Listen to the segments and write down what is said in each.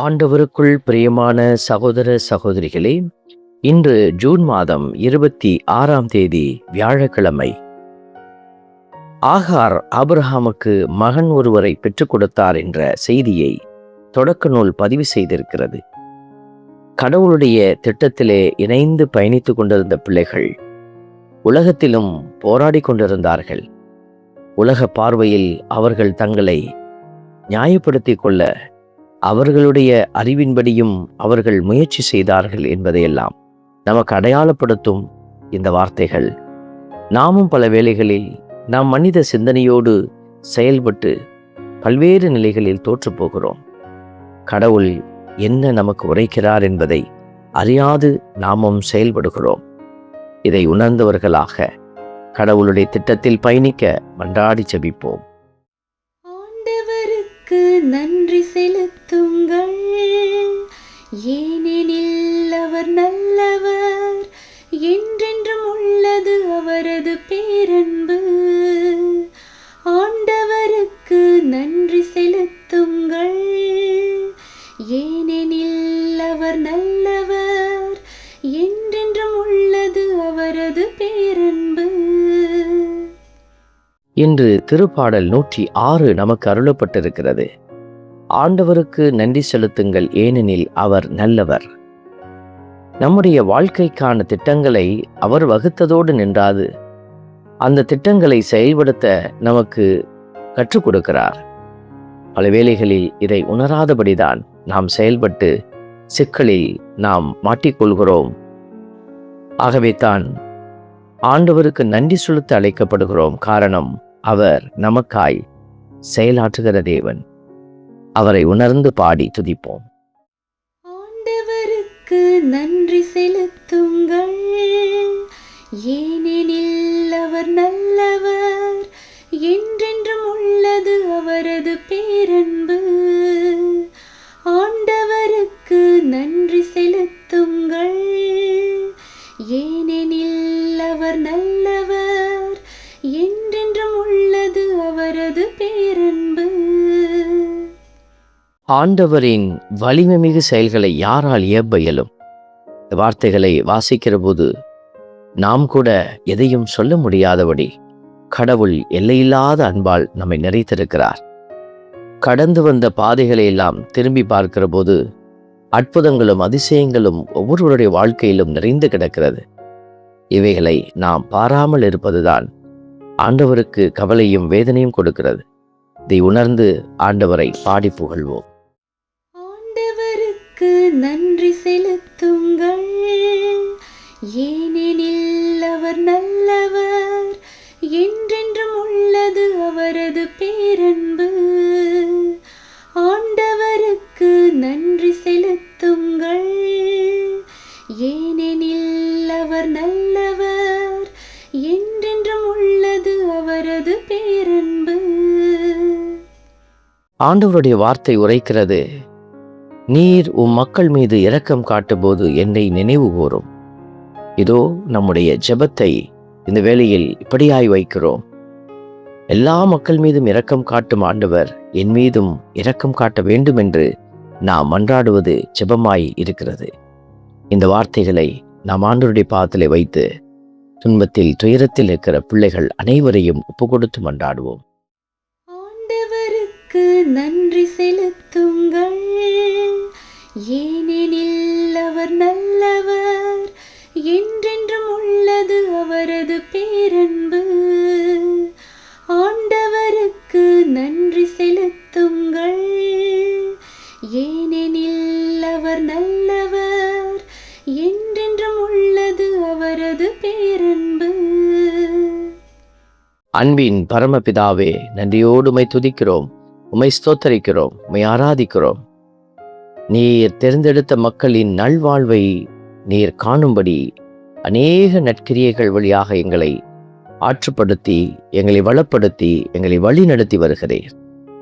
ஆண்டவருக்குள் பிரியமான சகோதர சகோதரிகளே இன்று ஜூன் மாதம் இருபத்தி ஆறாம் தேதி வியாழக்கிழமை. ஆகார் ஆபிரஹாமுக்கு மகன் ஒருவரை பெற்றுக் கொடுத்தார் என்ற செய்தியை தொடக்க நூல் பதிவு செய்திருக்கிறது. கடவுளுடைய திட்டத்திலே இணைந்து பயணித்துக் கொண்டிருந்த பிள்ளைகள் உலகத்திலும் போராடி கொண்டிருந்தார்கள். உலக பார்வையில் அவர்கள் தங்களை நியாயப்படுத்திக் கொள்ள அவர்களுடைய அறிவின்படியும் அவர்கள் முயற்சி செய்தார்கள் என்பதையெல்லாம் நமக்கு அடையாளப்படுத்தும் இந்த வார்த்தைகள். நாமும் பல வேளைகளில் நாம் மனித சிந்தனையோடு செயல்பட்டு பல்வேறு நிலைகளில் தோற்றுப்போகிறோம் கடவுள் என்ன நமக்கு உரைக்கிறார் என்பதை அறியாது நாமும் செயல்படுகிறோம். இதை உணர்ந்தவர்களாக கடவுளுடைய திட்டத்தில் பயணிக்க மன்றாடி செபிப்போம் ஆண்டவருக்கு நன்றி செலுத்துங்கள். ஏனெனில் அவர் நல்ல இன்று திருப்பாடல் நூற்றி ஆறு நமக்கு அருளப்பட்டிருக்கிறது. ஆண்டவருக்கு நன்றி செலுத்துங்கள் ஏனெனில் அவர் நல்லவர். நம்முடைய வாழ்க்கைக்கான திட்டங்களை அவர் வகுத்ததோடு நின்றாது. அந்த திட்டங்களை செயல்படுத்த நமக்கு கற்றுக் கொடுக்கிறார். பல வேளைகளில் இதை உணராதபடிதான் நாம் செயல்பட்டு சிக்கலில் நாம் மாட்டிக்கொள்கிறோம். ஆகவே தான் ஆண்டவருக்கு நன்றி செலுத்த அழைக்கப்படுகிறோம். காரணம் அவர் நமக்காய் செயலாற்றுகிற தேவன். அவரை உணர்ந்து பாடி துதிப்போம். ஆண்டவருக்கு நன்றி செலுத்துங்கள். ஏனெனில் அவர் நல்லவர் என்றென்றும் உள்ளது அவரது ஆண்டவரின் வலிமை மிகு செயல்களை யாரால் இயப்ப இயலும் இந்த வார்த்தைகளை வாசிக்கிற போது நாம் கூட எதையும் சொல்ல முடியாதபடி கடவுள் எல்லையில்லாத அன்பால் நம்மை நிறைத்திருக்கிறார். கடந்து வந்த பாதைகளை எல்லாம் திரும்பி பார்க்கிற போது அற்புதங்களும் அதிசயங்களும் ஒவ்வொருவருடைய வாழ்க்கையிலும் நிறைந்து கிடக்கிறது. இவைகளை நாம் பாராமல் இருப்பதுதான் ஆண்டவருக்கு கவலையும் வேதனையும் கொடுக்கிறது. இதை உணர்ந்து ஆண்டவரை பாடி புகழ்வோம். நன்றி செலுத்துங்கள். ஏனெனில் அவர் நல்லவர் என்றென்றும் உள்ளது அவரது பேரன்பு. ஆண்டவருக்கு நன்றி செலுத்துங்கள். ஏனெனில் அவர் நல்லவர் என்றென்றும் உள்ளது அவரது பேரன்பு. ஆண்டவருடைய வார்த்தை உரைக்கிறது. நீர் உம் மக்கள் மீது இரக்கம் காட்டும்போது என்னை நினைவு கூறும் இதோ நம்முடைய ஜெபத்தை இந்த வேளையில் இப்படியாய் வைக்கிறோம். எல்லா மக்கள் மீதும் இரக்கம் காட்டும் ஆண்டவர் என் மீதும் இரக்கம் காட்ட வேண்டும் என்று நாம் மன்றாடுவது ஜெபமாய் இருக்கிறது. இந்த வார்த்தைகளை நாம் ஆண்டருடைய பாதத்திலே வைத்து துன்பத்தில் துயரத்தில் இருக்கிற பிள்ளைகள் அனைவரையும் ஒப்பு கொடுத்து மன்றாடுவோம். ஆண்டவருக்கு நன்றி செலுத்துங்கள். ஏனெனில் அவர் நல்லவர் என்றென்றும் உள்ளது அவரது பேரன்பு. ஆண்டவருக்கு நன்றி செலுத்துங்கள். ஏனெனில் அவர் நல்லவர் என்றென்றும் உள்ளது அவரது பேரன்பு. அன்பின் பரமபிதாவே நன்றியோடு உமை துதிக்கிறோம் உமை ஸ்தோத்தரிக்கிறோம் உமை ஆராதிக்கிறோம். நீர் தேர்ந்தெடுத்த மக்களின் நல்வாழ்வை நீர் காணும்படி அநேக நற்கிரியைகள் வழியாக எங்களை ஆற்றுப்படுத்தி எங்களை வளப்படுத்தி எங்களை வழி நடத்தி வருகிறீர்.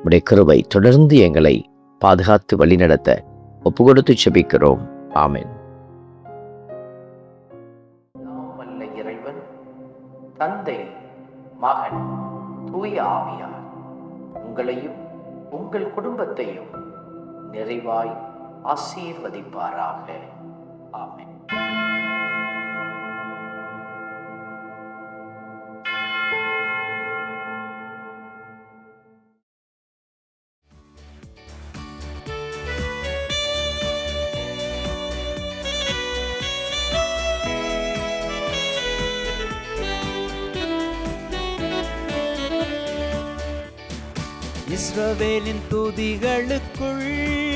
உடைய கிருவை தொடர்ந்து எங்களை பாதுகாத்து வழிநடத்த ஒப்பு கொடுத்து செபிக்கிறோம் ஆமேன் இறைவன் தந்தை மகன் தூய ஆவியார். உங்களையும் உங்கள் குடும்பத்தையும் நிறைவாய் ஆசீர்வதிப்பாராக. ஆமே இஸ்ரவேலின் துதிகளுக்குள்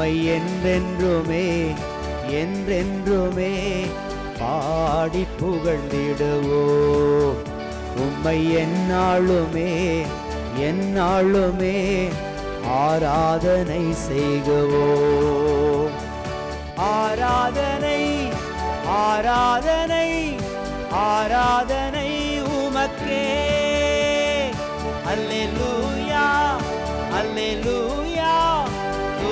உம்மை என்றென்றுமே என்றென்றுமே பாடி புகழ்ந்திடுவோ. உம்மை என்னாளுமே என்னாளுமே ஆராதனை செய்கவோ. ஆராதனை ஆராதனை ஆராதனை உமக்கே. அல்லேலூயா அல்லேலூயா.